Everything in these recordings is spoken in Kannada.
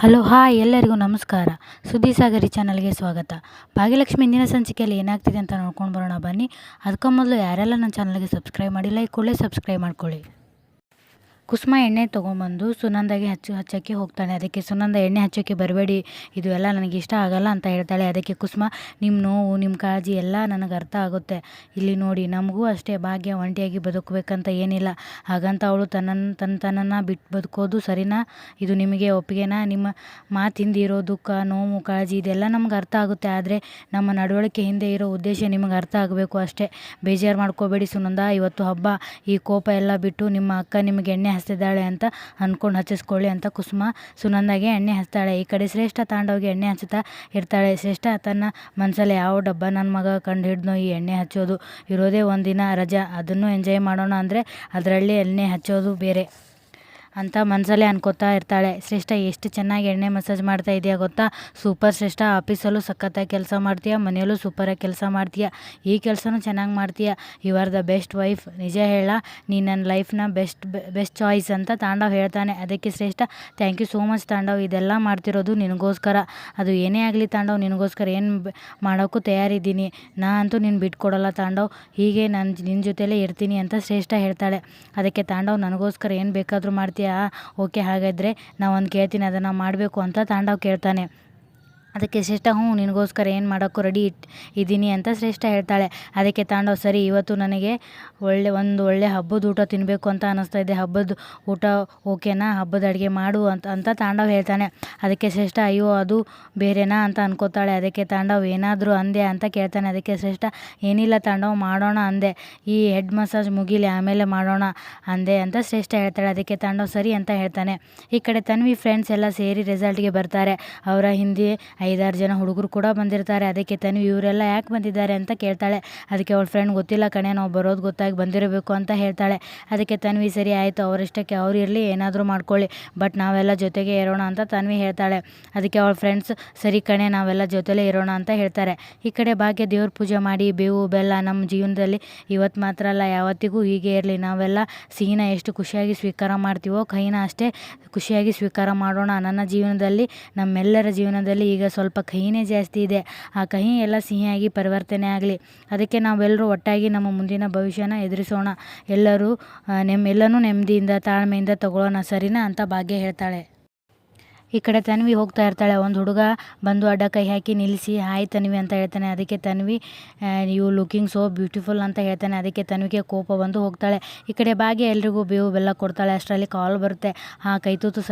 ಹಲೋ, ಹಾಯ್, ಎಲ್ಲರಿಗೂ ನಮಸ್ಕಾರ. ಸುದ್ದಿ ಸಾಗರಿ ಚಾನಲ್ಗೆ ಸ್ವಾಗತ. ಭಾಗ್ಯಲಕ್ಷ್ಮಿ ಇಂದಿನ ಸಂಚಿಕೆಯಲ್ಲಿ ಏನಾಗ್ತಿದೆ ಅಂತ ನೋಡ್ಕೊಂಡು ಬರೋಣ ಬನ್ನಿ. ಅದಕ್ಕೂ ಮೊದಲು ಯಾರೆಲ್ಲ ನನ್ನ ಚಾನಲ್ಗೆ ಸಬ್ಸ್ಕ್ರೈಬ್ ಮಾಡಿಲ್ಲ, ಈ ಕೂಡಲೇ ಸಬ್ಸ್ಕ್ರೈಬ್ ಮಾಡ್ಕೊಳ್ಳಿ. ಕುಸುಮ ಎಣ್ಣೆ ತೊಗೊಂಬಂದು ಸುನಂದಾಗೆ ಹಚ್ಚು ಹಚ್ಚೋಕ್ಕೆ ಹೋಗ್ತಾಳೆ. ಅದಕ್ಕೆ ಸುನಂದ, ಎಣ್ಣೆ ಹಚ್ಚೋಕ್ಕೆ ಬರಬೇಡಿ, ಇದು ಎಲ್ಲ ನನಗೆ ಇಷ್ಟ ಆಗಲ್ಲ ಅಂತ ಹೇಳ್ತಾಳೆ. ಅದಕ್ಕೆ ಕುಸುಮ ನಿಮ್ಮ ನೋವು ನಿಮ್ಮ ಕಾಳಜಿ ಎಲ್ಲ ನನಗೆ ಅರ್ಥ ಆಗುತ್ತೆ. ಇಲ್ಲಿ ನೋಡಿ, ನಮಗೂ ಅಷ್ಟೇ ಭಾಗ್ಯ, ಒಂಟಿಯಾಗಿ ಬದುಕಬೇಕಂತ ಏನಿಲ್ಲ. ಹಾಗಂತ ಅವಳು ತನ್ನನ್ನು ತನ್ನ, ತನ್ನನ್ನು ಬಿಟ್ಟು ಬದುಕೋದು ಸರಿನಾ? ಇದು ನಿಮಗೆ ಒಪ್ಪಿಗೆನಾ? ನಿಮ್ಮ ಮಾತಿಂದ ಇರೋ ದುಃಖ ನೋವು, ಕಾಳಜಿ ಇದೆಲ್ಲ ನಮ್ಗೆ ಅರ್ಥ ಆಗುತ್ತೆ. ಆದರೆ ನಮ್ಮ ನಡವಳಿಕೆ ಹಿಂದೆ ಇರೋ ಉದ್ದೇಶ ನಿಮಗೆ ಅರ್ಥ ಆಗಬೇಕು ಅಷ್ಟೇ. ಬೇಜಾರು ಮಾಡ್ಕೋಬೇಡಿ ಸುನಂದ. ಇವತ್ತು ಹಬ್ಬ. ಈ ಕೋಪ ಎಲ್ಲ ಬಿಟ್ಟು ನಿಮ್ಮ ಅಕ್ಕ ನಿಮಗೆ ಎಣ್ಣೆ ಹಚ್ತಿದ್ದಾಳೆ ಅಂತ ಅಂದ್ಕೊಂಡು ಹಚ್ಚಿಸ್ಕೊಳ್ಳಿ ಅಂತ ಕುಸುಮ ಸುನಂದಾಗೆ ಎಣ್ಣೆ ಹಚ್ತಾಳೆ. ಈ ಕಡೆ ಶ್ರೇಷ್ಠ ತಾಂಡವ್ಗೆ ಎಣ್ಣೆ ಹಚ್ಚುತ್ತಾ ಇರ್ತಾಳೆ. ಶ್ರೇಷ್ಠ ತನ್ನ ಮನಸ್ಸಲ್ಲಿ ಯಾವ ಡಬ್ಬ ನನ್ನ ಮಗ ಕಂಡು ಹಿಡ್ದು ಈ ಎಣ್ಣೆ ಹಚ್ಚೋದು. ಇರೋದೇ ಒಂದಿನ ರಜಾ. ಅದನ್ನು ಎಂಜಾಯ್ ಮಾಡೋಣ ಅಂದರೆ ಅದರಲ್ಲಿ ಎಣ್ಣೆ ಹಚ್ಚೋದು ಬೇರೆ. ಅಂತ ಮನಸಲ್ಲೇ ಅನ್ಕೋತಾ ಇರ್ತಾಳೆ. ಶ್ರೇಷ್ಠ, ಎಷ್ಟು ಚೆನ್ನಾಗಿ ಎಣ್ಣೆ ಮಸಾಜ್ ಮಾಡ್ತಾ ಇದೆಯಾ ಗೊತ್ತಾ? ಸೂಪರ್ ಶ್ರೇಷ್ಠ, ಆಫೀಸಲ್ಲೂ ಸಖತ್ತಾಗಿ ಕೆಲಸ ಮಾಡ್ತೀಯ? ಮನೆಯಲ್ಲೂ ಸೂಪರಾಗಿ ಕೆಲಸ ಮಾಡ್ತೀಯ? ಈ ಕೆಲಸನೂ ಚೆನ್ನಾಗಿ ಮಾಡ್ತೀಯ? You are the best wife ನಿಜ ಹೇಳ ನೀನು ನನ್ನ ಲೈಫ್ನ ಬೆಸ್ಟ್ ಬೆಸ್ಟ್ ಚಾಯ್ಸ್ ಅಂತ ತಾಂಡವ್ ಹೇಳ್ತಾನೆ. ಅದಕ್ಕೆ Shreshta thank you so much Tandav. ಇದೆಲ್ಲ ಮಾಡ್ತಿರೋದು ನಿನಗೋಸ್ಕರ. ಅದು ಏನೇ ಆಗಲಿ ತಾಂಡವ್, ನಿನಗೋಸ್ಕರ ಏನು ಮಾಡೋಕ್ಕೂ ತಯಾರಿದ್ದೀನಿ. ನಾ ಅಂತೂ ನೀನು ಬಿಟ್ಕೊಡಲ್ಲ ತಾಂಡವ್. ಹೀಗೆ ನಾನು ನಿನ್ನ ಜೊತೆಲೇ ಇರ್ತೀನಿ ಅಂತ ಶ್ರೇಷ್ಠ ಹೇಳ್ತಾಳೆ. ಅದಕ್ಕೆ ತಾಂಡವ್, ನನಗೋಸ್ಕರ ಏನು ಬೇಕಾದರೂ ಮಾಡ್ತೀಯ? ಓಕೆ ಹಾಗಾದರೆ ನಾ ಒಂದು ಕೇಳ್ತೀನಿ ಅದನ್ನು ಮಾಡಬೇಕು ಅಂತ ತಾಂಡವ್ ಕೇಳ್ತಾನೆ. ಅದಕ್ಕೆ ಶ್ರೇಷ್ಠ, ಹ್ಞೂ, ನಿನಗೋಸ್ಕರ ಏನು ಮಾಡೋಕ್ಕೂ ರೆಡಿ ಇಟ್ ಇದ್ದೀನಿ ಅಂತ ಶ್ರೇಷ್ಠ ಹೇಳ್ತಾಳೆ. ಅದಕ್ಕೆ ತಾಂಡವ್, ಸರಿ, ಇವತ್ತು ನನಗೆ ಒಳ್ಳೆ, ಒಂದು ಒಳ್ಳೆ ಹಬ್ಬದ ಊಟ ತಿನ್ನಬೇಕು ಅಂತ ಅನ್ನಿಸ್ತಾ ಇದೆ. ಹಬ್ಬದ ಊಟ ಓಕೆನಾ? ಹಬ್ಬದ ಅಡುಗೆ ಮಾಡು ಅಂತ ಅಂತ ತಾಂಡವ್ ಹೇಳ್ತಾನೆ. ಅದಕ್ಕೆ ಶ್ರೇಷ್ಠ, ಅಯ್ಯೋ, ಅದು ಬೇರೆನಾ ಅಂತ ಅನ್ಕೋತಾಳೆ. ಅದಕ್ಕೆ ತಾಂಡವ್, ಏನಾದರೂ ಅಂದೆ ಅಂತ ಕೇಳ್ತಾನೆ. ಅದಕ್ಕೆ ಶ್ರೇಷ್ಠ, ಏನಿಲ್ಲ ತಾಂಡವ್, ಮಾಡೋಣ ಅಂದೆ. ಈ ಹೆಡ್ ಮಸಾಜ್ ಮುಗೀಲಿ, ಆಮೇಲೆ ಮಾಡೋಣ ಅಂದೆ ಅಂತ ಶ್ರೇಷ್ಠ ಹೇಳ್ತಾಳೆ. ಅದಕ್ಕೆ ತಾಂಡವ್, ಸರಿ ಅಂತ ಹೇಳ್ತಾನೆ. ಈ ಕಡೆ ತನ್ವಿ ಫ್ರೆಂಡ್ಸ್ ಎಲ್ಲ ಸೇರಿ ರಿಸಲ್ಟ್ಗೆ ಬರ್ತಾರೆ. ಅವರ ಹಿಂದೆ ಐದಾರು ಜನ ಹುಡುಗರು ಕೂಡ ಬಂದಿರ್ತಾರೆ. ಅದಕ್ಕೆ ತನ್ವಿ ಇವರೆಲ್ಲ ಯಾಕೆ ಬಂದಿದ್ದಾರೆ ಅಂತ ಕೇಳ್ತಾಳೆ. ಅದಕ್ಕೆ ಅವಳ ಫ್ರೆಂಡ್ ಗೊತ್ತಿಲ್ಲ ಕಣೆ, ನಾವು ಬರೋದು ಗೊತ್ತಾಗಿ ಬಂದಿರಬೇಕು ಅಂತ ಹೇಳ್ತಾಳೆ. ಅದಕ್ಕೆ ತನ್ವಿ ಸರಿ ಆಯಿತು ಅವರಿಷ್ಟಕ್ಕೆ ಅವ್ರು ಇರಲಿ, ಏನಾದರೂ ಮಾಡ್ಕೊಳ್ಳಿ. ಬಟ್ ನಾವೆಲ್ಲ ಜೊತೆಗೆ ಇರೋಣ ಅಂತ ತನ್ವಿ ಹೇಳ್ತಾಳೆ. ಅದಕ್ಕೆ ಅವಳ ಫ್ರೆಂಡ್ಸ್ ಸರಿ ಕಣೆ, ನಾವೆಲ್ಲ ಜೊತೆಲೇ ಇರೋಣ ಅಂತ ಹೇಳ್ತಾರೆ. ಈ ಕಡೆ ಭಾಗ್ಯ ದೇವ್ರ ಪೂಜೆ ಮಾಡಿ, ಬೇವು, ಬೆಲ್ಲ ನಮ್ಮ ಜೀವನದಲ್ಲಿ ಇವತ್ತು ಮಾತ್ರ ಅಲ್ಲ, ಯಾವತ್ತಿಗೂ ಹೀಗೆ ಇರಲಿ. ನಾವೆಲ್ಲ ಸಿಹಿನ ಎಷ್ಟು ಖುಷಿಯಾಗಿ ಸ್ವೀಕಾರ ಮಾಡ್ತೀವೋ ಕೈನ ಅಷ್ಟೇ ಖುಷಿಯಾಗಿ ಸ್ವೀಕಾರ ಮಾಡೋಣ. ನನ್ನ ಜೀವನದಲ್ಲಿ, ನಮ್ಮೆಲ್ಲರ ಜೀವನದಲ್ಲಿ ಈಗ ಸ್ವಲ್ಪ ಕಹಿನೇ ಜಾಸ್ತಿ ಇದೆ. ಆ ಕಹಿ ಎಲ್ಲ ಸಿಹಿಯಾಗಿ ಪರಿವರ್ತನೆ ಆಗಲಿ. ಅದಕ್ಕೆ ನಾವೆಲ್ಲರೂ ಒಟ್ಟಾಗಿ ನಮ್ಮ ಮುಂದಿನ ಭವಿಷ್ಯನ ಎದುರಿಸೋಣ. ಎಲ್ಲರೂ ನೆಮ್ಮ ಎಲ್ಲನೂ ನೆಮ್ಮದಿಯಿಂದ ತಾಳ್ಮೆಯಿಂದ ತಗೊಳ್ಳೋಣ. ಸರಿನಾ ಅಂತ ಭಾಗ್ಯ ಹೇಳ್ತಾಳೆ. ಈ ಕಡೆ ತನ್ವಿ ಹೋಗ್ತಾ ಇರ್ತಾಳೆ. ಒಂದು ಹುಡುಗ ಬಂದು ಅಡ್ಡ ಕೈ ಹಾಕಿ ನಿಲ್ಲಿಸಿ, ಹಾಯ್ ತನ್ವಿ ಅಂತ ಹೇಳ್ತಾನೆ. ಅದಕ್ಕೆ Tanvi you looking so beautiful ಅಂತ ಹೇಳ್ತಾನೆ. ಅದಕ್ಕೆ ತನ್ವಿಗೆ ಕೋಪ ಬಂದು ಹೋಗ್ತಾಳೆ. ಈ ಕಡೆ ಭಾಗ್ಯ ಎಲ್ರಿಗೂ ಬೇವು ಬೆಲ್ಲ ಕೊಡ್ತಾಳೆ. ಅಷ್ಟರಲ್ಲಿ ಕಾಲ್ ಬರುತ್ತೆ. ಹಾಂ ಕೈತೂತು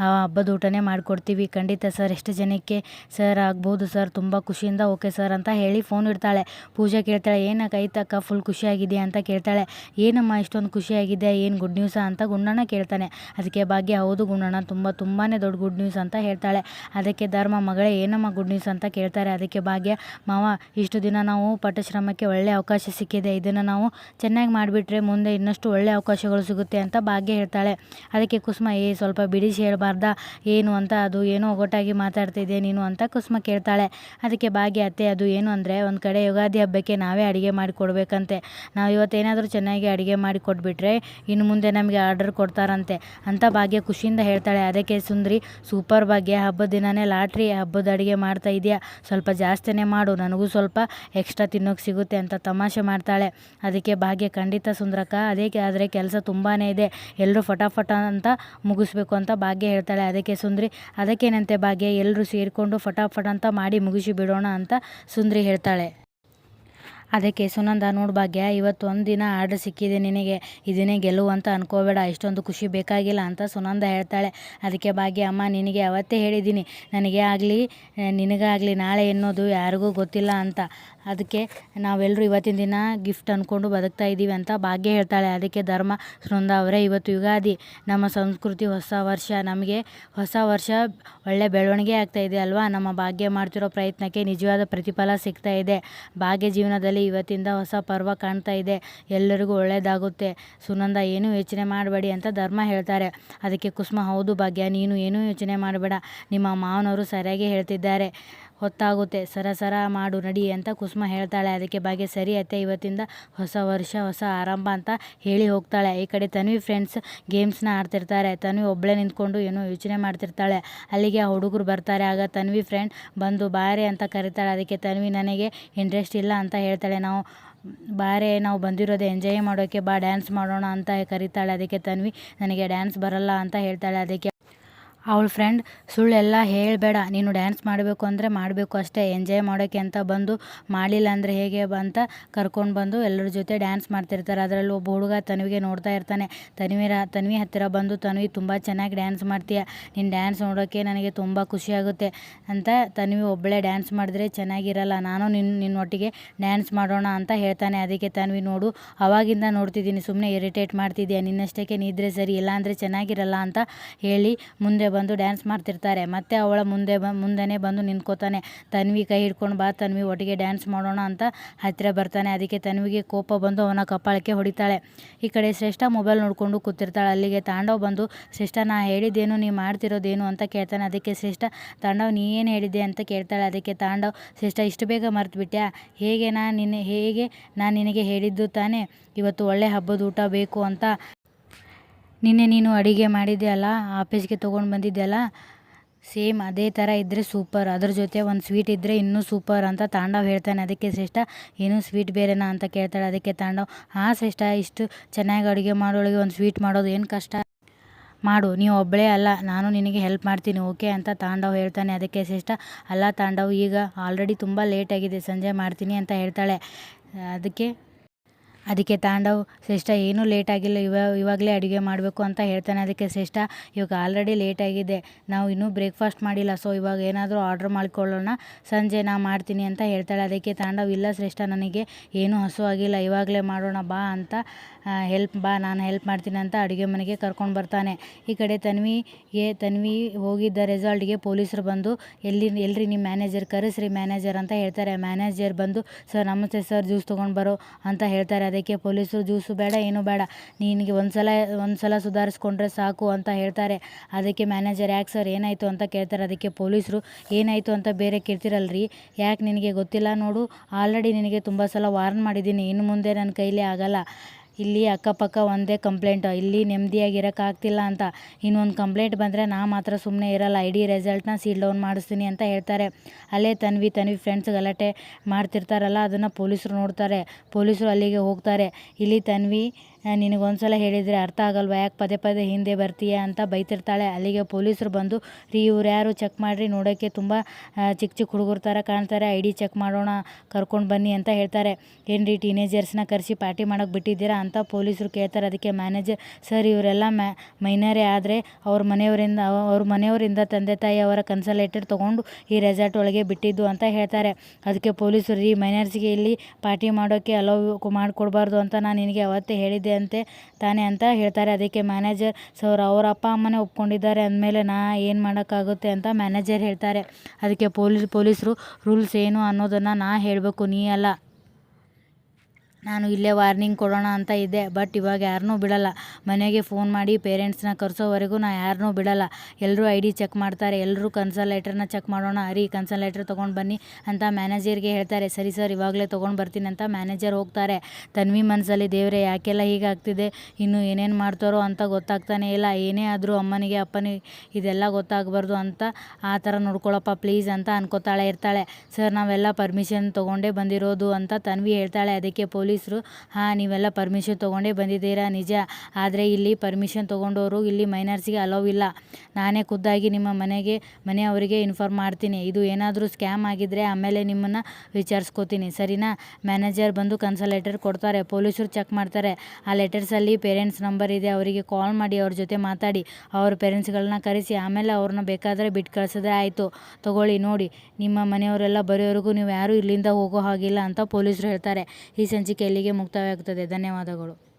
ಆ, ಹಬ್ಬದ ಊಟನೇ ಮಾಡಿಕೊಡ್ತೀವಿ. ಖಂಡಿತ ಸರ್, ಎಷ್ಟು ಜನಕ್ಕೆ ಸರ್ ಆಗ್ಬೋದು ಸರ್. ತುಂಬ ಖುಷಿಯಿಂದ ಓಕೆ ಸರ್ ಅಂತ ಹೇಳಿ ಫೋನ್ ಇಡ್ತಾಳೆ. ಪೂಜಾ ಕೇಳ್ತಾಳೆ, ಏನು ಕೈತಕ್ಕ ಫುಲ್ ಖುಷಿಯಾಗಿದೆ ಅಂತ ಕೇಳ್ತಾಳೆ. ಏನಮ್ಮ, ಇಷ್ಟೊಂದು ಖುಷಿಯಾಗಿದೆ ಏನು ಗುಡ್ ನ್ಯೂಸ ಅಂತ ಗುಂಡಣ್ಣ ಕೇಳ್ತಾನೆ. ಅದಕ್ಕೆ ಭಾಗ್ಯ, ಹೌದು ಗುಂಡಣ್ಣ ತುಂಬ ತುಂಬಾ ದೊಡ್ಡ ಗುಡ್ ನ್ಯೂಸ್ ಅಂತ ಹೇಳ್ತಾಳೆ. ಅದಕ್ಕೆ ಧರ್ಮ ಮಗಳೇ, ಏನಮ್ಮ ಗುಡ್ ನ್ಯೂಸ್ ಅಂತ ಕೇಳ್ತಾರೆ. ಅದಕ್ಕೆ ಭಾಗ್ಯ, ಮಾವ, ಇಷ್ಟು ದಿನ ನಾವು ಪಟ್ಟಶ್ರಮಕ್ಕೆ ಒಳ್ಳೆಯ ಅವಕಾಶ ಸಿಕ್ಕಿದೆ. ಇದನ್ನು ನಾವು ಚೆನ್ನಾಗಿ ಮಾಡಿಬಿಟ್ರೆ ಮುಂದೆ ಇನ್ನಷ್ಟು ಒಳ್ಳೆಯ ಅವಕಾಶಗಳು ಸಿಗುತ್ತೆ ಅಂತ ಭಾಗ್ಯ ಹೇಳ್ತಾಳೆ. ಅದಕ್ಕೆ ಕುಸುಮ, ಏ, ಸ್ವಲ್ಪ ಬಿಡಿಸಿ ಹೇಳಬಾರ್ದ. ಏನು ಅಂತ ಅದು ಏನೋ ಒಗಟಾಗಿ ಮಾತಾಡ್ತಿದ್ದೆ ನೀನು ಅಂತ ಕುಸುಮ ಕೇಳ್ತಾಳೆ. ಅದಕ್ಕೆ ಭಾಗ್ಯ, ಅತ್ತೆ, ಅದು ಏನು ಅಂದರೆ ಒಂದು ಕಡೆ ಯುಗಾದಿ ಹಬ್ಬಕ್ಕೆ ನಾವೇ ಅಡುಗೆ ಮಾಡಿಕೊಡ್ಬೇಕಂತೆ. ನಾವು ಇವತ್ತೇನಾದರೂ ಚೆನ್ನಾಗಿ ಅಡುಗೆ ಮಾಡಿ ಕೊಟ್ಬಿಟ್ರೆ ಇನ್ನು ಮುಂದೆ ನಮಗೆ ಆರ್ಡರ್ ಕೊಡ್ತಾರಂತೆ ಅಂತ ಭಾಗ್ಯ ಖುಷಿಯಿಂದ ಹೇಳ್ತಾಳೆ. ಅದಕ್ಕೆ ಸುಂದ್ರಿ ಸೂಪರ್ ಭಾಗ್ಯ ಹಬ್ಬದ ದಿನನೇ ಲಾಟ್ರಿ ಹಬ್ಬದ ಅಡುಗೆ ಮಾಡ್ತಾ ಇದೆಯಾ? ಸ್ವಲ್ಪ ಜಾಸ್ತಿನೇ ಮಾಡು, ನನಗೂ ಸ್ವಲ್ಪ ಎಕ್ಸ್ಟ್ರಾ ತಿನ್ನೋಕೆ ಸಿಗುತ್ತೆ ಅಂತ ತಮಾಷೆ ಮಾಡ್ತಾಳೆ. ಅದಕ್ಕೆ ಭಾಗ್ಯ, ಖಂಡಿತ ಸುಂದರಕ್ಕ ಅದಕ್ಕೆ ಆದರೆ ಕೆಲಸ ತುಂಬಾ ಇದೆ. ಎಲ್ಲರೂ ಫಟಾಫಟ ಅಂತ ಮುಗಿಸ್ಬೇಕು ಅಂತ ಭಾಗ್ಯ ಹೇಳ್ತಾಳೆ. ಅದಕ್ಕೆ ಸುಂದ್ರಿ, ಅದಕ್ಕೇನಂತೆ ಭಾಗ್ಯ? ಎಲ್ಲರೂ ಸೇರಿಕೊಂಡು ಫಟಾಫಟ್ ಅಂತ ಮಾಡಿ ಮುಗಿಸಿ ಬಿಡೋಣ ಅಂತ ಸುಂದ್ರಿ ಹೇಳ್ತಾಳೆ. ಅದಕ್ಕೆ ಸುನಂದ, ನೋಡು ಭಾಗ್ಯ, ಇವತ್ತು ಒಂದು ದಿನ ಆರ್ಡ್ರ್ ಸಿಕ್ಕಿದೆ ನಿನಗೆ. ಇದನ್ನೇ ಗೆಲುವು ಅಂತ ಅನ್ಕೋಬೇಡ, ಇಷ್ಟೊಂದು ಖುಷಿ ಬೇಕಾಗಿಲ್ಲ ಅಂತ ಸುನಂದ ಹೇಳ್ತಾಳೆ. ಅದಕ್ಕೆ, ಭಾಗ್ಯ, ಅಮ್ಮ, ನಿನಗೆ ಅವತ್ತೇ ಹೇಳಿದ್ದೀನಿ. ನನಗೆ ಆಗಲಿ, ನಿನಗಾಗಲಿ ನಾಳೆ ಎನ್ನೋದು ಯಾರಿಗೂ ಗೊತ್ತಿಲ್ಲ ಅಂತ. ಅದಕ್ಕೆ ನಾವೆಲ್ಲರೂ ಇವತ್ತಿನ ದಿನ ಗಿಫ್ಟ್ ಅಂದ್ಕೊಂಡು ಬದುಕ್ತಾ ಇದ್ದೀವಿ ಅಂತ ಭಾಗ್ಯ ಹೇಳ್ತಾಳೆ. ಅದಕ್ಕೆ ಧರ್ಮ, ಸುನಂದ ಅವರೇ ಇವತ್ತು ಯುಗಾದಿ. ನಮ್ಮ ಸಂಸ್ಕೃತಿ ಹೊಸ ವರ್ಷ. ನಮಗೆ ಹೊಸ ವರ್ಷ ಒಳ್ಳೆ ಬೆಳವಣಿಗೆ ಆಗ್ತಾ ಇದೆ ಅಲ್ವಾ? ನಮ್ಮ ಭಾಗ್ಯ ಮಾಡ್ತಿರೋ ಪ್ರಯತ್ನಕ್ಕೆ ನಿಜವಾದ ಪ್ರತಿಫಲ ಸಿಗ್ತಾ ಇದೆ. ಭಾಗ್ಯ ಜೀವನದಲ್ಲಿ ಇವತ್ತಿಂದ ಹೊಸ ಪರ್ವ ಕಾಣ್ತಾ ಇದೆ. ಎಲ್ಲರಿಗೂ ಒಳ್ಳೆಯದಾಗುತ್ತೆ ಸುನಂದ, ಏನೂ ಯೋಚನೆ ಮಾಡಬೇಡಿ ಅಂತ ಧರ್ಮ ಹೇಳ್ತಾರೆ. ಅದಕ್ಕೆ ಕುಸುಮ, ಹೌದು ಭಾಗ್ಯ, ನೀನು ಏನೂ ಯೋಚನೆ ಮಾಡಬೇಡ. ನಿಮ್ಮ ಮಾವನವರು ಸರಿಯಾಗಿ ಹೇಳ್ತಿದ್ದಾರೆ. ಹೊತ್ತಾಗುತ್ತೆ. ಸರಸರ ಸರ ಮಾಡು, ನಡಿ ಅಂತ ಕುಸುಮ ಹೇಳ್ತಾಳೆ. ಅದಕ್ಕೆ ಭಾಗ್ಯ, ಸರಿ ಅತ್ತೆ, ಇವತ್ತಿಂದ ಹೊಸ ವರ್ಷ, ಹೊಸ ಆರಂಭ ಅಂತ ಹೇಳಿ ಹೋಗ್ತಾಳೆ. ಈ ಕಡೆ ತನ್ವಿ ಫ್ರೆಂಡ್ಸ್ ಗೇಮ್ಸ್ನ ಆಡ್ತಿರ್ತಾರೆ. ತನ್ವಿ ಒಬ್ಬಳೇ ನಿಂತ್ಕೊಂಡು ಏನೋ ಯೋಚನೆ ಮಾಡ್ತಿರ್ತಾಳೆ. ಅಲ್ಲಿಗೆ ಆ ಹುಡುಗರು ಬರ್ತಾರೆ. ಆಗ ತನ್ವಿ ಫ್ರೆಂಡ್ ಬಂದು, ಬಾರೆ ಅಂತ ಕರೀತಾಳೆ. ಅದಕ್ಕೆ ತನ್ವಿ, ನನಗೆ ಇಂಟ್ರೆಸ್ಟ್ ಇಲ್ಲ ಅಂತ ಹೇಳ್ತಾಳೆ. ನಾವು, ಬಾರೆ, ನಾವು ಬಂದಿರೋದು ಎಂಜಾಯ್ ಮಾಡೋಕ್ಕೆ ಬಾ ಡ್ಯಾನ್ಸ್ ಮಾಡೋಣ ಅಂತ ಕರೀತಾಳೆ. ಅದಕ್ಕೆ ತನ್ವಿ, ನನಗೆ ಡ್ಯಾನ್ಸ್ ಬರಲ್ಲ ಅಂತ ಹೇಳ್ತಾಳೆ. ಅದಕ್ಕೆ ಅವಳ ಫ್ರೆಂಡ್ ಸುಳ್ಳೆಲ್ಲ ಹೇಳಬೇಡ, ನೀನು ಡ್ಯಾನ್ಸ್ ಮಾಡಬೇಕು ಅಂದರೆ ಮಾಡಬೇಕು ಅಷ್ಟೇ ಎಂಜಾಯ್ ಮಾಡೋಕ್ಕೆ ಅಂತ ಬಂದು ಮಾಡಲಿಲ್ಲ ಅಂದರೆ ಹೇಗೆ ಅಂತ ಕರ್ಕೊಂಡು ಬಂದು ಎಲ್ಲರ ಜೊತೆ ಡ್ಯಾನ್ಸ್ ಮಾಡ್ತಿರ್ತಾರೆ. ಅದರಲ್ಲಿ ಒಬ್ಬ ಹುಡುಗ ತನವಿಗೆ ನೋಡ್ತಾ ಇರ್ತಾನೆ ತನ್ವಿರ ತನ್ವಿ ಹತ್ತಿರ ಬಂದು, ತನ್ವಿ ತುಂಬ ಚೆನ್ನಾಗಿ ಡ್ಯಾನ್ಸ್ ಮಾಡ್ತೀಯ? ನಿನ್ನ ಡ್ಯಾನ್ಸ್ ನೋಡೋಕ್ಕೆ ನನಗೆ ತುಂಬ ಖುಷಿಯಾಗುತ್ತೆ ಅಂತ ತನ್ವಿ ಒಬ್ಬಳೇ ಡ್ಯಾನ್ಸ್ ಮಾಡಿದ್ರೆ ಚೆನ್ನಾಗಿರಲ್ಲ, ನಾನು ನಿನ್ನ ನಿನ್ನೊಟ್ಟಿಗೆ ಡ್ಯಾನ್ಸ್ ಮಾಡೋಣ ಅಂತ ಹೇಳ್ತಾನೆ. ಅದಕ್ಕೆ ತನ್ವಿ, ನೋಡು, ಅವಾಗಿಂದ ನೋಡ್ತಿದ್ದೀನಿ ಸುಮ್ಮನೆ ಇರಿಟೇಟ್ ಮಾಡ್ತಿದ್ದೀಯ ನಿನ್ನಷ್ಟಕ್ಕೆ ನಿದ್ರೆ ಸರಿ, ಇಲ್ಲಾಂದರೆ ಚೆನ್ನಾಗಿರಲ್ಲ ಅಂತ ಹೇಳಿ ಮುಂದೆ ಬಂದು ಡ್ಯಾನ್ಸ್ ಮಾಡ್ತಿರ್ತಾರೆ. ಮತ್ತೆ ಅವಳ ಮುಂದೆ ಬ, ಮುಂದೆನೇ ಬಂದು ನಿಂತ್ಕೋತಾನೆ. ತನ್ವಿ ಕೈ ಹಿಡ್ಕೊಂಡು ಬಾ, ತನ್ವಿ ಒಟ್ಟಿಗೆ ಡ್ಯಾನ್ಸ್ ಮಾಡೋಣ ಅಂತ ಹತ್ತಿರ ಬರ್ತಾನೆ. ಅದಕ್ಕೆ ತನ್ವಿಗೆ ಕೋಪ ಬಂದು ಅವನ ಕಪಾಳಕ್ಕೆ ಹೊಡಿತಾಳೆ. ಈ ಕಡೆ ಶ್ರೇಷ್ಠ ಮೊಬೈಲ್ ನೋಡಿಕೊಂಡು ಕೂತಿರ್ತಾಳೆ. ಅಲ್ಲಿಗೆ ತಾಂಡವ್ ಬಂದು, ಶ್ರೇಷ್ಠ, ನಾ ಹೇಳಿದ್ದೇನು, ನೀ ಮಾಡ್ತಿರೋದೇನು? ಅಂತ ಕೇಳ್ತಾನೆ. ಅದಕ್ಕೆ ಶ್ರೇಷ್ಠ, ತಾಂಡವ್, ನೀ ಏನು ಹೇಳಿದ್ದೆ? ಅಂತ ಕೇಳ್ತಾಳೆ. ಅದಕ್ಕೆ ತಾಂಡವ್, ಶ್ರೇಷ್ಠ, ಇಷ್ಟು ಬೇಗ ಮರ್ತುಬಿಟ್ಯಾ? ಹೇಗೆ ನಾನು ನಿನ್ನೆ, ಹೇಗೆ ನಾನು ನಿನಗೆ ಹೇಳಿದ್ದು ತಾನೇ? ಇವತ್ತು ಒಳ್ಳೆ ಹಬ್ಬದ ಊಟ ಬೇಕು ಅಂತ ನಿನ್ನೆ ನೀನು ಅಡುಗೆ ಮಾಡಿದ್ದೆ ಆಫೀಸ್ಗೆ ತೊಗೊಂಡು ಬಂದಿದ್ದೆ ಸೇಮ್ ಅದೇ ಥರ ಇದ್ದರೆ ಸೂಪರ್. ಅದ್ರ ಜೊತೆ ಒಂದು ಸ್ವೀಟ್ ಇದ್ದರೆ ಇನ್ನೂ ಸೂಪರ್ ಅಂತ ತಾಂಡವ್ ಹೇಳ್ತಾನೆ. ಅದಕ್ಕೆ ಶ್ರೇಷ್ಠ, ಏನೂ ಸ್ವೀಟ್ ಬೇರೆನಾ? ಅಂತ ಕೇಳ್ತಾಳೆ. ಅದಕ್ಕೆ ತಾಂಡವ್, ಹಾಂ ಶ್ರೇಷ್ಠ, ಇಷ್ಟು ಚೆನ್ನಾಗಿ ಅಡುಗೆ ಮಾಡೋಳಿಗೆ ಒಂದು ಸ್ವೀಟ್ ಮಾಡೋದು ಏನು ಕಷ್ಟ? ಮಾಡು, ನೀವು ಒಬ್ಬಳೇ ಅಲ್ಲ, ನಾನು ನಿನಗೆ ಹೆಲ್ಪ್ ಮಾಡ್ತೀನಿ ಓಕೆ ಅಂತ ತಾಂಡವ್ ಹೇಳ್ತಾನೆ. ಅದಕ್ಕೆ ಶ್ರೇಷ್ಠ, ಅಲ್ಲ ತಾಂಡವ್, ಈಗ ಆಲ್ರೆಡಿ ತುಂಬ ಲೇಟಾಗಿದೆ ಸಂಜೆ ಮಾಡ್ತೀನಿ ಅಂತ ಹೇಳ್ತಾಳೆ. ಅದಕ್ಕೆ ಅದಕ್ಕೆ ತಾಂಡವ್, ಶ್ರೇಷ್ಠ, ಏನೂ ಲೇಟ್ ಆಗಿಲ್ಲ. ಇವಾಗ ಇವಾಗಲೇ ಅಡುಗೆ ಮಾಡಬೇಕು ಅಂತ ಹೇಳ್ತಾನೆ. ಅದಕ್ಕೆ ಶ್ರೇಷ್ಠ, ಇವಾಗ ಆಲ್ರೆಡಿ ಲೇಟ್ ಆಗಿದೆ. ನಾವು ಇನ್ನೂ ಬ್ರೇಕ್ಫಾಸ್ಟ್ ಮಾಡಿಲ್ಲ. ಸೊ ಇವಾಗ ಏನಾದರೂ ಆರ್ಡ್ರ್ ಮಾಡ್ಕೊಳ್ಳೋಣ. ಸಂಜೆ ನಾ ಮಾಡ್ತೀನಿ ಅಂತ ಹೇಳ್ತಾಳೆ. ಅದಕ್ಕೆ ತಾಂಡವ್, ಇಲ್ಲ ಶ್ರೇಷ್ಠ, ನನಗೆ ಏನೂ ಹಸು ಆಗಿಲ್ಲ. ಇವಾಗಲೇ ಮಾಡೋಣ ಬಾ ಅಂತ ಹೆಲ್ಪ್ ಬಾ, ನಾನು ಹೆಲ್ಪ್ ಮಾಡ್ತೀನಿ ಅಂತ ಅಡುಗೆ ಮನೆಗೆ ಕರ್ಕೊಂಡು ಬರ್ತಾನೆ. ಈ ಕಡೆ ತನ್ವಿಗೆ, ತನ್ವಿ ಹೋಗಿದ್ದ ರೆಸಾರ್ಟ್ಗೆ ಪೊಲೀಸರು ಬಂದು, ಎಲ್ಲಿ, ಎಲ್ರಿ ನಿಮ್ಮ ಮ್ಯಾನೇಜರ್ ಕರೆಸ್ರಿ ಮ್ಯಾನೇಜರ್ ಅಂತ ಹೇಳ್ತಾರೆ. ಮ್ಯಾನೇಜರ್ ಬಂದು, ಸರ್, ನಮಸ್ತೆ, ಸರ್, ಜ್ಯೂಸ್ ತೊಗೊಂಡು ಬರೋ ಅಂತ ಹೇಳ್ತಾರೆ. ಅದಕ್ಕೆ ಪೊಲೀಸರು ಜ್ಯೂಸು ಬೇಡ, ಏನೂ ಬೇಡ. ನಿನಗೆ ಒಂದು ಸಲ ಒಂದು ಸಲ ಸುಧಾರಿಸ್ಕೊಂಡ್ರೆ ಸಾಕು ಅಂತ ಹೇಳ್ತಾರೆ. ಅದಕ್ಕೆ ಮ್ಯಾನೇಜರ್, ಯಾಕೆ ಸರ್ ಏನಾಯಿತು ಅಂತ ಕೇಳ್ತಾರೆ. ಅದಕ್ಕೆ ಪೊಲೀಸರು, ಏನಾಯಿತು ಅಂತ ಬೇರೆ ಕೇಳ್ತಿರಲ್ರಿ. ಯಾಕೆ ನಿನಗೆ ಗೊತ್ತಿಲ್ಲ ನೋಡು. ಆಲ್ರೆಡಿ ನಿನಗೆ ತುಂಬ ಸಲ ವಾರ್ನ್ ಮಾಡಿದ್ದೀನಿ. ಇನ್ನು ಮುಂದೆ ನನ್ನ ಕೈಲೇ ಆಗಲ್ಲ. ಇಲ್ಲಿ ಅಕ್ಕಪಕ್ಕ ಒಂದೇ ಕಂಪ್ಲೇಂಟು ಇಲ್ಲಿ ನೆಮ್ಮದಿಯಾಗಿ ಇರೋಕ್ಕಾಗ್ತಿಲ್ಲ ಅಂತ. ಇನ್ನೊಂದು ಕಂಪ್ಲೇಂಟ್ ಬಂದರೆ ನಾ ಮಾತ್ರ ಸುಮ್ಮನೆ ಇರಲ್ಲ. ಇಡೀ ರೆಸಲ್ಟ್ನ ಸೀಲ್ ಡೌನ್ ಮಾಡಿಸ್ತೀನಿ ಅಂತ ಹೇಳ್ತಾರೆ. ಅಲ್ಲೇ ತನ್ವಿ ತನ್ವಿ ಫ್ರೆಂಡ್ಸ್ ಗಲಾಟೆ ಮಾಡ್ತಿರ್ತಾರಲ್ಲ, ಅದನ್ನು ಪೊಲೀಸರು ನೋಡ್ತಾರೆ. ಪೊಲೀಸರು ಅಲ್ಲಿಗೆ ಹೋಗ್ತಾರೆ. ಇಲ್ಲಿ ತನ್ವಿ ನಿನಗೊಂದು ಸಲ ಹೇಳಿದರೆ ಅರ್ಥ ಆಗಲ್ವಾ? ಯಾಕೆ ಪದೇ ಪದೇ ಹಿಂದೆ ಬರ್ತೀಯ ಅಂತ ಬೈತಿರ್ತಾಳೆ. ಅಲ್ಲಿಗೆ ಪೊಲೀಸರು ಬಂದು, ರೀ ಇವ್ರು ಯಾರು ಚೆಕ್ ಮಾಡಿರಿ ನೋಡೋಕ್ಕೆ ತುಂಬ ಚಿಕ್ಕ ಚಿಕ್ಕ ಹುಡುಗರ ಥರ ಕಾಣ್ತಾರೆ. ಐ ಡಿ ಚೆಕ್ ಮಾಡೋಣ, ಕರ್ಕೊಂಡು ಬನ್ನಿ ಅಂತ ಹೇಳ್ತಾರೆ. ಏನು ರೀ ಟೀನೇಜರ್ಸ್ನ ಕರೆಸಿ ಪಾರ್ಟಿ ಮಾಡೋಕ್ಕೆ ಬಿಟ್ಟಿದ್ದೀರಾ ಅಂತ ಪೊಲೀಸರು ಕೇಳ್ತಾರೆ. ಅದಕ್ಕೆ ಮ್ಯಾನೇಜರ್ ಸರ್, ಇವರೆಲ್ಲ ಮ್ಯಾ ಮೈನರೇ ಆದರೆ ಅವ್ರ ಮನೆಯವರಿಂದ ಅವ್ರ ಮನೆಯವರಿಂದ ತಂದೆ ತಾಯಿ ಅವರ ಕನ್ಸಲ್ಟೇಟರ್ ತೊಗೊಂಡು ಈ ರೆಸಾರ್ಟ್ ಒಳಗೆ ಬಿಟ್ಟಿದ್ದು ಅಂತ ಹೇಳ್ತಾರೆ. ಅದಕ್ಕೆ ಪೊಲೀಸರು, ರೀ ಮೈನರ್ಸ್ಗೆ ಇಲ್ಲಿ ಪಾರ್ಟಿ ಮಾಡೋಕ್ಕೆ ಅಲೋ ಮಾಡಿಕೊಡ್ಬಾರ್ದು ಅಂತ ನಾನು ನಿನಗೆ ಅವತ್ತೇ ಹೇಳಿದ್ದೆ. ಅಂತೆ ತಾನೇ ಅಂತ ಹೇಳ್ತಾರೆ. ಅದಕ್ಕೆ ಮ್ಯಾನೇಜರ್ ಸರ್, ಅವ್ರ ಅಪ್ಪ ಅಮ್ಮನೇ ಒಪ್ಕೊಂಡಿದ್ದಾರೆ ಅಂದಮೇಲೆ ನಾ ಏನು ಮಾಡೋಕ್ಕಾಗುತ್ತೆ ಅಂತ ಮ್ಯಾನೇಜರ್ ಹೇಳ್ತಾರೆ. ಅದಕ್ಕೆ ಪೊಲೀಸ್, ಪೊಲೀಸರು ರೂಲ್ಸ್ ಏನು ಅನ್ನೋದನ್ನು ನಾ ಹೇಳಬೇಕು, ನೀ ಅಲ್ಲ. ನಾನು ಇಲ್ಲೇ ವಾರ್ನಿಂಗ್ ಕೊಡೋಣ ಅಂತ ಇದ್ದೆ ಬಟ್ ಇವಾಗ ಯಾರನ್ನೂ ಬಿಡಲ್ಲ. ಮನೆಗೆ ಫೋನ್ ಮಾಡಿ ಪೇರೆಂಟ್ಸ್ನ ಕರೆಸೋವರೆಗೂ ನಾ ಯಾರನ್ನೂ ಬಿಡಲ್ಲ. ಎಲ್ಲರೂ ಐ ಡಿ ಚೆಕ್ ಮಾಡ್ತಾರೆ ಎಲ್ಲರೂ ಕನ್ಸಲ್ ಲೆಟ್ರನ್ನ ಚೆಕ್ ಮಾಡೋಣ. ಅರಿ ಕನ್ಸಲ್ ಲೆಟ್ರ್ ತೊಗೊಂಡು ಬನ್ನಿ ಅಂತ ಮ್ಯಾನೇಜರ್ಗೆ ಹೇಳ್ತಾರೆ. ಸರಿ ಸರ್ ಇವಾಗಲೇ ತೊಗೊಂಡು ಬರ್ತೀನಿ ಅಂತ ಮ್ಯಾನೇಜರ್ ಹೋಗ್ತಾರೆ. ತನ್ವಿ ಮನಸ್ಸಲ್ಲಿ ದೇವರೇ, ಯಾಕೆಲ್ಲ ಹೀಗಾಗ್ತಿದೆ ಇನ್ನು ಏನೇನು ಮಾಡ್ತಾರೋ ಅಂತ ಗೊತ್ತಾಗ್ತಾನೆ ಇಲ್ಲ. ಏನೇ ಆದರೂ ಅಮ್ಮನಿಗೆ, ಅಪ್ಪನಿಗೆ ಇದೆಲ್ಲ ಗೊತ್ತಾಗಬಾರ್ದು ಅಂತ ಆ ಥರ ನೋಡ್ಕೊಳಪ್ಪ ಪ್ಲೀಸ್ ಅಂತ ಅನ್ಕೋತಾಳೆ, ಇರ್ತಾಳೆ. ಸರ್ ನಾವೆಲ್ಲ ಪರ್ಮಿಷನ್ ತೊಗೊಂಡೇ ಬಂದಿರೋದು ಅಂತ ತನ್ವಿ ಹೇಳ್ತಾಳೆ. ಅದಕ್ಕೆ ಪೊಲೀಸ್ ಪೊಲೀಸರು, ಹಾಂ, ನೀವೆಲ್ಲ ಪರ್ಮಿಷನ್ ತೊಗೊಂಡೇ ಬಂದಿದ್ದೀರಾ? ನಿಜ, ಆದರೆ ಇಲ್ಲಿ ಪರ್ಮಿಷನ್ ತೊಗೊಂಡವರು ಇಲ್ಲಿ ಮೈನರ್ಸಿಗೆ ಅಲೌ ಇಲ್ಲ. ನಾನೇ ಖುದ್ದಾಗಿ ನಿಮ್ಮ ಮನೆಗೆ, ಮನೆಯವರಿಗೆ ಇನ್ಫಾರ್ಮ್ ಮಾಡ್ತೀನಿ. ಇದು ಏನಾದರೂ ಸ್ಕ್ಯಾಮ್ ಆಗಿದ್ದರೆ ಆಮೇಲೆ ನಿಮ್ಮನ್ನು ವಿಚಾರಿಸ್ಕೋತೀನಿ. ಸರಿನಾ? ಮ್ಯಾನೇಜರ್ ಬಂದು ಕನ್ಸಲ್ ಲೆಟರ್ ಕೊಡ್ತಾರೆ. ಪೊಲೀಸರು ಚೆಕ್ ಮಾಡ್ತಾರೆ. ಆ ಲೆಟರ್ಸಲ್ಲಿ ಪೇರೆಂಟ್ಸ್ ನಂಬರ್ ಇದೆ. ಅವರಿಗೆ ಕಾಲ್ ಮಾಡಿ ಅವ್ರ ಜೊತೆ ಮಾತಾಡಿ. ಅವ್ರ ಪೇರೆಂಟ್ಸ್ಗಳನ್ನ ಕರೆಸಿ. ಆಮೇಲೆ ಅವ್ರನ್ನ ಬೇಕಾದರೆ ಬಿಟ್ಟು ಕಳಿಸಿದ್ರೆ ಆಯಿತು. ತೊಗೊಳ್ಳಿ, ನೋಡಿ. ನಿಮ್ಮ ಮನೆಯವರೆಲ್ಲ ಬರೋವರೆಗೂ ನೀವು ಯಾರೂ ಇಲ್ಲಿಂದ ಹೋಗೋ ಹಾಗಿಲ್ಲ ಅಂತ ಪೊಲೀಸರು ಹೇಳ್ತಾರೆ. ಈ ಸಂಚಿಕೆ ಇಲ್ಲಿಗೆ ಮುಕ್ತಾಯವಾಗುತ್ತದೆ ಧನ್ಯವಾದಗಳು.